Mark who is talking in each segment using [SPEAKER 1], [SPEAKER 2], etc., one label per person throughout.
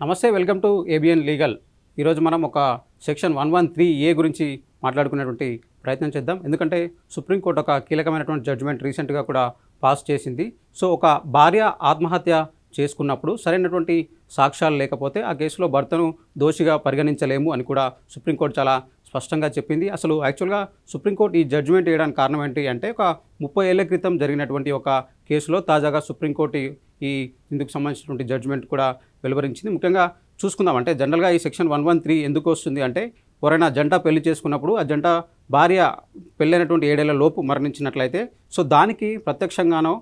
[SPEAKER 1] నమస్తే welcome to ABN legal ఈరోజు మనం ఒక section one one three A గురించి మాట్లాడుకునేటువంటి ప్రయత్నం చేద్దాం. ఎందుకంటే సుప్రీంకోర్టు ఒక కీలకమైనటువంటి జడ్జిమెంట్ రీసెంట్గా కూడా పాస్ చేసింది. సో ఒక భార్య ఆత్మహత్య చేసుకున్నప్పుడు సరైనటువంటి సాక్ష్యాలు లేకపోతే ఆ కేసులో భర్తను దోషిగా పరిగణించలేము అని కూడా సుప్రీంకోర్టు చాలా స్పష్టంగా చెప్పింది. అసలు యాక్చువల్గా సుప్రీంకోర్టు ఈ జడ్జిమెంట్ వేయడానికి కారణం ఏంటి అంటే ఒక ముప్పై ఏళ్ళ క్రితం జరిగినటువంటి ఒక కేసులో తాజాగా సుప్రీంకోర్టు ఈ ఇందుకు సంబంధించినటువంటి జడ్జిమెంట్ కూడా వెలువరించింది. ముఖ్యంగా చూసుకుందాం అంటే జనరల్గా ఈ సెక్షన్ వన్ వన్ త్రీ ఎందుకు వస్తుంది అంటే ఎవరైనా జంట పెళ్ళి చేసుకున్నప్పుడు ఆ జంట భార్య పెళ్ళైనటువంటి ఏడేళ్ళ లోపు మరణించినట్లయితే సో దానికి ప్రత్యక్షంగానో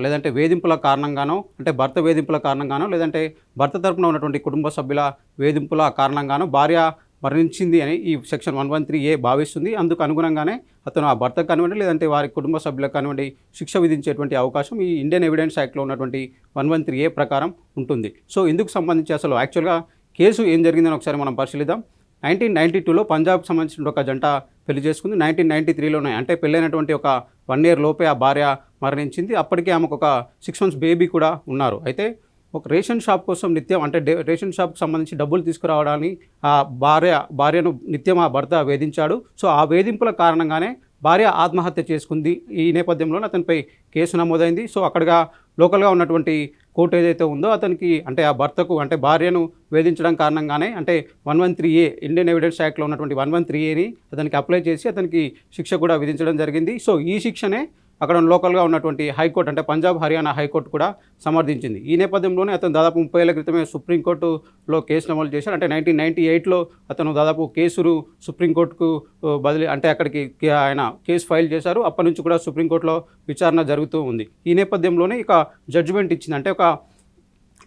[SPEAKER 1] లేదంటే వేధింపుల కారణంగానో అంటే భర్త వేధింపుల కారణంగానో లేదంటే భర్త తరపున ఉన్నటువంటి కుటుంబ సభ్యుల వేధింపుల కారణంగానో భార్య మరణించింది అని ఈ section one one three A భావిస్తుంది. అందుకు అనుగుణంగానే అతను ఆ భర్తకు కానివ్వండి లేదంటే వారి కుటుంబ సభ్యులకు కానివ్వండి శిక్ష విధించేటువంటి అవకాశం ఈ ఇండియన్ ఎవిడెన్స్ యాక్ట్లో ఉన్నటువంటి వన్ వన్ త్రీ ఏ ప్రకారం ఉంటుంది. సో ఇందుకు సంబంధించి అసలు యాక్చువల్గా కేసు ఏం జరిగిందని ఒకసారి మనం పరిశీలిద్దాం. నైన్టీన్ నైన్టీ టూలో పంజాబ్కి సంబంధించిన ఒక జంట పెళ్ళి చేసుకుంది. నైన్టీన్ నైన్టీ త్రీలోనే అంటే పెళ్ళైనటువంటి ఒక వన్ ఇయర్ లోపే ఆ భార్య మరణించింది. అప్పటికే ఆమెకు ఒక సిక్స్ మంత్స్ బేబీ కూడా ఉన్నారు. అయితే ఒక రేషన్ షాప్ కోసం నిత్యం అంటే రేషన్ షాప్కి సంబంధించి డబ్బులు తీసుకురావడానికి ఆ భార్య భార్యను నిత్యం ఆ భర్త వేధించాడు. సో ఆ వేధింపుల కారణంగానే భార్య ఆత్మహత్య చేసుకుంది. ఈ నేపథ్యంలోనే అతనిపై కేసు నమోదైంది. సో అక్కడగా లోకల్గా ఉన్నటువంటి కోర్టు ఏదైతే ఉందో అతనికి అంటే ఆ భర్తకు అంటే భార్యను వేధించడం కారణంగానే అంటే one one three A Indian evidence యాక్ట్లో ఉన్నటువంటి వన్ వన్ త్రీ ఏని అతనికి అప్లై చేసి అతనికి శిక్ష కూడా విధించడం జరిగింది. సో ఈ శిక్షనే అక్కడ లోకల్గా ఉన్నటువంటి హైకోర్టు అంటే పంజాబ్ హర్యానా హైకోర్టు కూడా సమర్థించింది. ఈ నేపథ్యంలోనే అతను దాదాపు ముప్పై ఏళ్ళ క్రితమే సుప్రీంకోర్టులో కేసు నమోదు చేశాడు. అంటే నైన్టీన్ నైన్టీ ఎయిట్లో అతను దాదాపు కేసును సుప్రీంకోర్టుకు బదిలీ అంటే అక్కడికి ఆయన కేసు ఫైల్ చేశారు. అప్పటి నుంచి కూడా సుప్రీంకోర్టులో విచారణ జరుగుతూ ఉంది. ఈ నేపథ్యంలోనే ఇక జడ్జిమెంట్ ఇచ్చింది. అంటే ఒక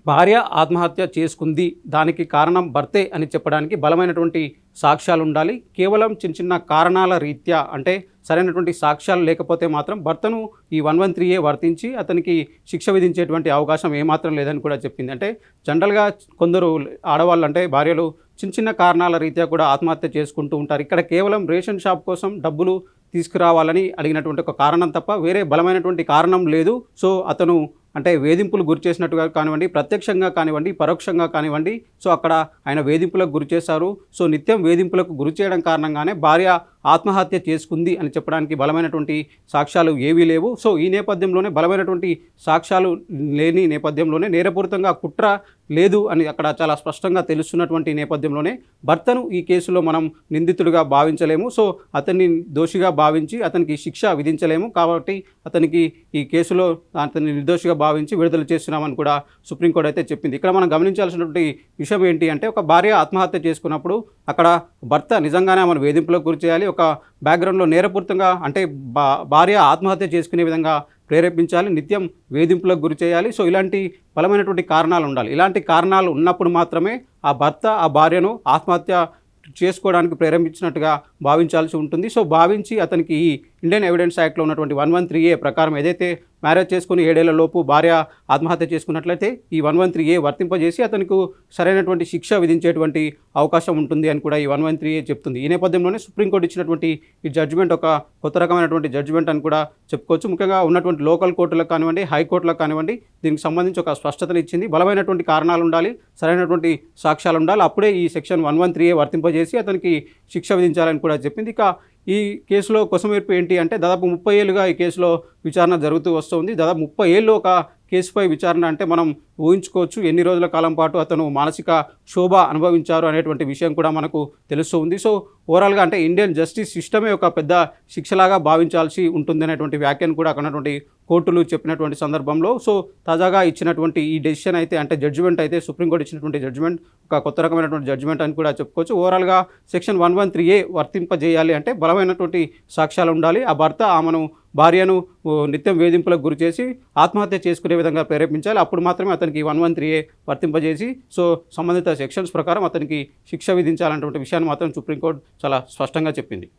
[SPEAKER 1] భార్య ఆత్మహత్య చేసుకుంది. దానికి కారణం భర్తే అని చెప్పడానికి బలమైనటువంటి సాక్ష్యాలు ఉండాలి. కేవలం చిన్న చిన్న కారణాల రీత్యా అంటే సరైనటువంటి సాక్ష్యాలు లేకపోతే మాత్రం భర్తను ఈ వన్ వన్ త్రీ ఏ వర్తించి అతనికి శిక్ష విధించేటువంటి అవకాశం ఏమాత్రం లేదని కూడా చెప్పింది. అంటే జనరల్గా కొందరు ఆడవాళ్ళు అంటే భార్యలు చిన్న చిన్న కారణాల రీత్యా కూడా ఆత్మహత్య చేసుకుంటూ ఉంటారు. ఇక్కడ కేవలం రేషన్ షాప్ కోసం డబ్బులు తీసుకురావాలని అడిగినటువంటి ఒక కారణం తప్ప వేరే బలమైనటువంటి కారణం లేదు. సో అతను అంటే వేధింపులు గురి చేసినట్టుగా కానివ్వండి ప్రత్యక్షంగా కానివ్వండి పరోక్షంగా కానివ్వండి సో అక్కడ ఆయన వేధింపులకు గురి చేశారు. సో నిత్యం వేధింపులకు గురి చేయడం కారణంగానే భార్య ఆత్మహత్య చేసుకుంది అని చెప్పడానికి బలమైనటువంటి సాక్ష్యాలు ఏవీ లేవు. సో ఈ నేపథ్యంలోనే బలమైనటువంటి సాక్ష్యాలు లేని నేపథ్యంలోనే నేరపూరితంగా కుట్ర లేదు అని అక్కడ చాలా స్పష్టంగా తెలుస్తున్నటువంటి నేపథ్యంలోనే భర్తను ఈ కేసులో మనం నిందితుడిగా భావించలేము. సో అతన్ని దోషిగా భావించి అతనికి శిక్ష విధించలేము. కాబట్టి అతనికి ఈ కేసులో అతన్ని నిర్దోషిగా భావించి విడుదల చేస్తున్నామని కూడా సుప్రీంకోర్టు అయితే చెప్పింది. ఇక్కడ మనం గమనించాల్సినటువంటి విషయం ఏంటి అంటే ఒక భార్య ఆత్మహత్య చేసుకున్నప్పుడు అక్కడ భర్త నిజంగానే ఆమెను వేధింపులకు గురి చేయాలి ఒక బ్యాక్గ్రౌండ్లో నేరపూరితంగా అంటే బా భార్య ఆత్మహత్య చేసుకునే విధంగా ప్రేరేపించాలి నిత్యం వేధింపులకు గురి చేయాలి. సో ఇలాంటి బలమైనటువంటి కారణాలు ఉండాలి. ఇలాంటి కారణాలు ఉన్నప్పుడు మాత్రమే ఆ భర్త ఆ భార్యను ఆత్మహత్య చేసుకోవడానికి ప్రేరేపించినట్టుగా భావించాల్సి ఉంటుంది. సో భావించి అతనికి ఈ ఇండియన్ ఎవిడెన్స్ యాక్ట్లో ఉన్నటువంటి వన్ వన్ త్రీ ఏ ప్రకారం ఏదైతే మ్యారేజ్ చేసుకుని ఏడేళ్ళ లోపు భార్య ఆత్మహత్య చేసుకున్నట్లయితే ఈ వన్ వన్ త్రీ ఏ వర్తింపజేసి అతనికి సరైనటువంటి శిక్ష విధించేటువంటి అవకాశం ఉంటుంది అని కూడా ఈ వన్ వన్ త్రీ ఏ చెప్తుంది. ఈ నేపథ్యంలోనే సుప్రీంకోర్టు ఇచ్చినటువంటి ఈ జడ్జిమెంట్ ఒక కొత్త రకమైనటువంటి జడ్జిమెంట్ అని కూడా చెప్పుకోవచ్చు. ముఖ్యంగా ఉన్నటువంటి లోకల్ కోర్టులకు కానివ్వండి హైకోర్టులకు కానివ్వండి దీనికి సంబంధించి ఒక స్పష్టతను ఇచ్చింది. బలమైనటువంటి కారణాలు ఉండాలి సరైనటువంటి సాక్ష్యాలు ఉండాలి. అప్పుడే ఈ section one one three A వర్తింపజేసి అతనికి శిక్ష విధించాలని కూడా చెప్పింది. ఇక ఈ కేసులో కొసమెరుపు ఏంటి అంటే దాదాపు ముప్పై ఏళ్ళుగా ఈ కేసులో విచారణ జరుగుతూ వస్తుంది దాదాపు ముప్పై ఏళ్ళు ఒక కేసుపై విచారణ అంటే మనం ఊహించుకోవచ్చు ఎన్ని రోజుల కాలం పాటు అతను మానసిక శోభ అనుభవించారు అనేటువంటి విషయం కూడా మనకు తెలుస్తూ ఉంది సో ఓవరాల్గా అంటే ఇండియన్ జస్టిస్ సిస్టమే ఒక పెద్ద శిక్షలాగా భావించాల్సి ఉంటుంది అనేటువంటి వ్యాఖ్యను కూడా అక్కడ కోర్టులు చెప్పినటువంటి సందర్భంలో. సో తాజాగా ఇచ్చినటువంటి ఈ డెసిషన్ అయితే అంటే జడ్జిమెంట్ అయితే సుప్రీంకోర్టు ఇచ్చినటువంటి జడ్జిమెంట్ ఒక కొత్త రకమైనటువంటి జడ్జిమెంట్ అని కూడా చెప్పుకోవచ్చు. ఓవరాల్గా section one one three A వర్తింపజేయాలి అంటే బలమైనటువంటి సాక్ష్యాలు ఉండాలి. ఆ భర్త ఆమెను భార్యను నిత్యం వేధింపులకు గురి చేసి ఆత్మహత్య చేసుకునే విధంగా ప్రేరేపించాలి. అప్పుడు మాత్రమే అతనికి వన్ వన్ త్రీ ఏ వర్తింపజేసి సో సంబంధిత సెక్షన్స్ ప్రకారం అతనికి శిక్ష విధించాలన్నటువంటి విషయాన్ని మాత్రం సుప్రీంకోర్టు చాలా స్పష్టంగా చెప్పింది.